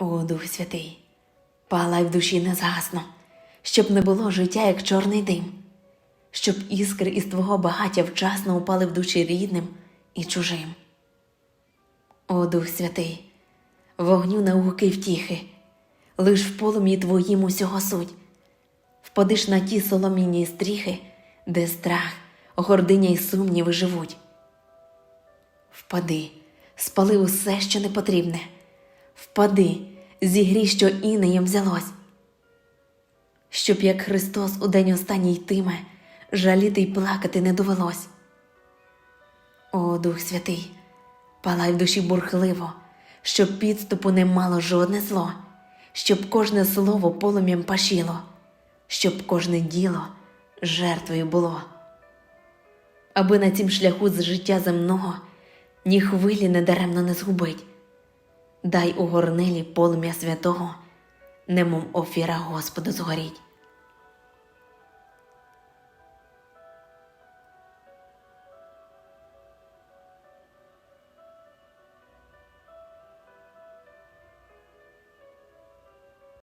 О, Дух Святий, палай в душі не згасно, щоб не було життя, як чорний дим, щоб іскри із твого багаття вчасно упали в душі рідним і чужим. О, Дух Святий, вогню науки втіхи, лиш в полум'ї твоїм усього суть, впадиш на ті соломінні стріхи, де страх, гординя й сумніви живуть. Впади, спали усе, що не потрібне. Впади, зігрій, що інеєм взялось. Щоб як Христос у день останній йтиме, жаліти й плакати не довелось. О, Дух Святий, палай в душі бурхливо, щоб підступу не мало жодне зло, щоб кожне слово полум'ям пашіло, щоб кожне діло жертвою було аби на цім шляху з життя земного ні хвилі недаремно не згубить. Дай у горнилі полум'я святого, немов офіра Господу згоріть.